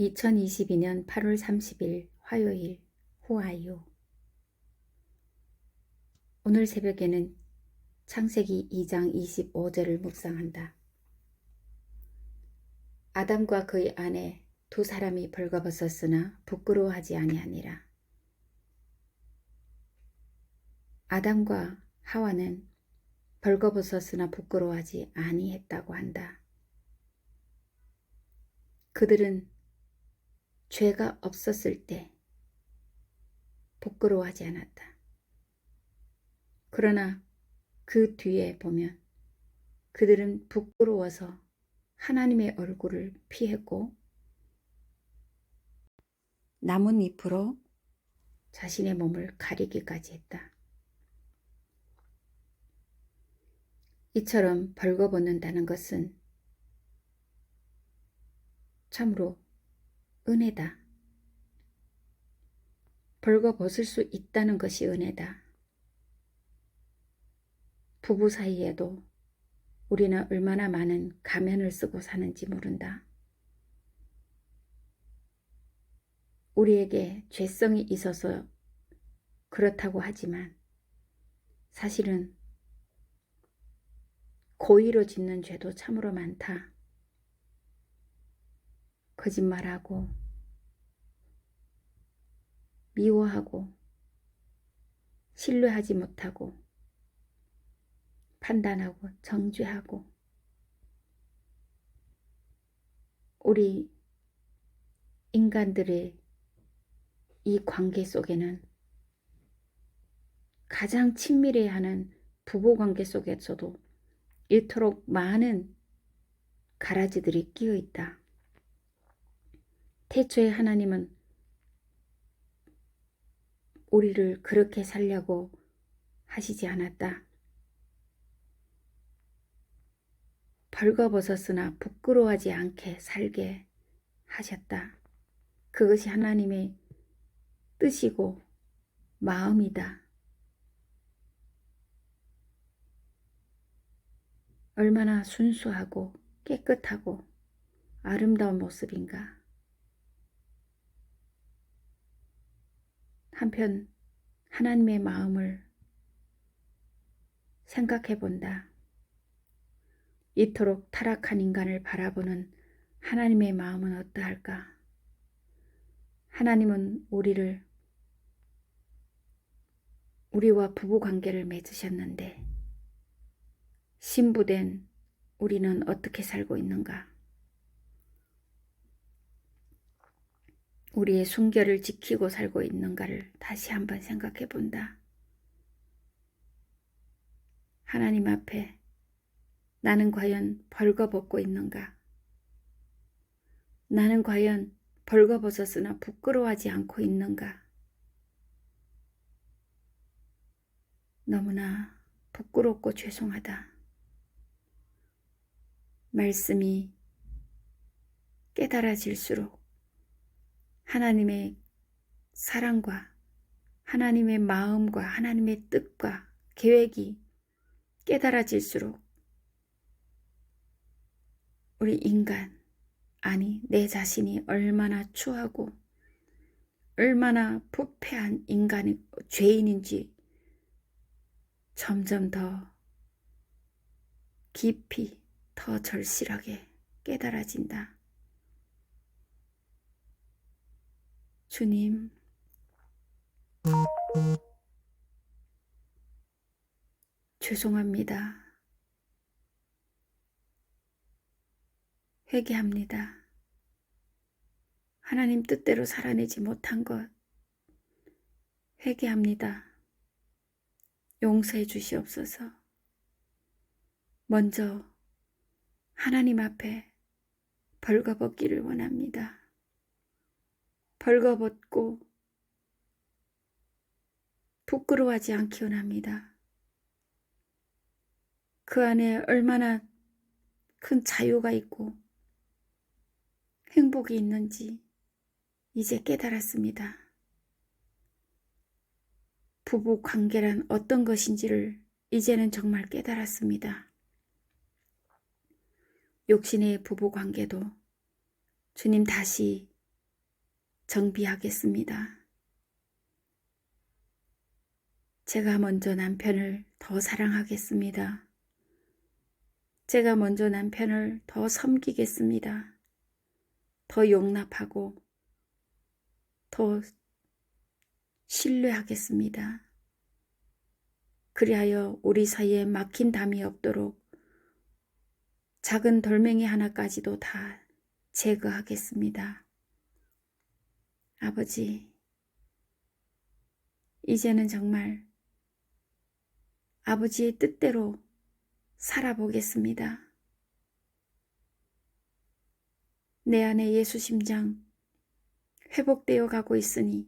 2022년 8월 30일 화요일 후아유 오늘 새벽에는 창세기 2장 25절을 묵상한다. 아담과 그의 아내 두 사람이 벌거벗었으나 부끄러워하지 아니하니라. 아담과 하와는 벌거벗었으나 부끄러워하지 아니했다고 한다. 그들은 죄가 없었을 때 부끄러워하지 않았다. 그러나 그 뒤에 보면 그들은 부끄러워서 하나님의 얼굴을 피했고 나뭇잎으로 자신의 몸을 가리기까지 했다. 이처럼 벌거벗는다는 것은 참으로 은혜다. 벌거벗을 수 있다는 것이 은혜다. 부부 사이에도 우리는 얼마나 많은 가면을 쓰고 사는지 모른다. 우리에게 죄성이 있어서 그렇다고 하지만 사실은 고의로 짓는 죄도 참으로 많다. 거짓말하고 미워하고 신뢰하지 못하고 판단하고 정죄하고 우리 인간들의 이 관계 속에는 가장 친밀해야 하는 부부 관계 속에서도 이토록 많은 가라지들이 끼어 있다. 태초에 하나님은 우리를 그렇게 살려고 하시지 않았다. 벌거벗었으나 부끄러워하지 않게 살게 하셨다. 그것이 하나님의 뜻이고 마음이다. 얼마나 순수하고 깨끗하고 아름다운 모습인가. 한편 하나님의 마음을 생각해 본다. 이토록 타락한 인간을 바라보는 하나님의 마음은 어떠할까? 하나님은 우리를 우리와 부부 관계를 맺으셨는데 신부된 우리는 어떻게 살고 있는가? 우리의 순결을 지키고 살고 있는가를 다시 한번 생각해 본다. 하나님 앞에 나는 과연 벌거벗고 있는가? 나는 과연 벌거벗었으나 부끄러워하지 않고 있는가? 너무나 부끄럽고 죄송하다. 말씀이 깨달아질수록 하나님의 사랑과 하나님의 마음과 하나님의 뜻과 계획이 깨달아질수록 우리 인간, 아니 내 자신이 얼마나 추하고 얼마나 부패한 인간이 죄인인지 점점 더 깊이 더 절실하게 깨달아진다. 주님, 죄송합니다. 회개합니다. 하나님 뜻대로 살아내지 못한 것 회개합니다. 용서해 주시옵소서. 먼저 하나님 앞에 벌거벗기를 원합니다. 벌거벗고 부끄러워하지 않기 원합니다. 그 안에 얼마나 큰 자유가 있고 행복이 있는지 이제 깨달았습니다. 부부 관계란 어떤 것인지를 이제는 정말 깨달았습니다. 욕신의 부부 관계도 주님 다시 정비하겠습니다. 제가 먼저 남편을 더 사랑하겠습니다. 제가 먼저 남편을 더 섬기겠습니다. 더 용납하고 더 신뢰하겠습니다. 그리하여 우리 사이에 막힌 담이 없도록 작은 돌멩이 하나까지도 다 제거하겠습니다. 아버지, 이제는 정말 아버지의 뜻대로 살아보겠습니다. 내 안에 예수 심장 회복되어 가고 있으니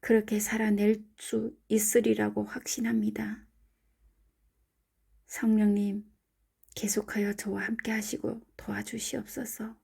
그렇게 살아낼 수 있으리라고 확신합니다. 성령님, 계속하여 저와 함께 하시고 도와주시옵소서.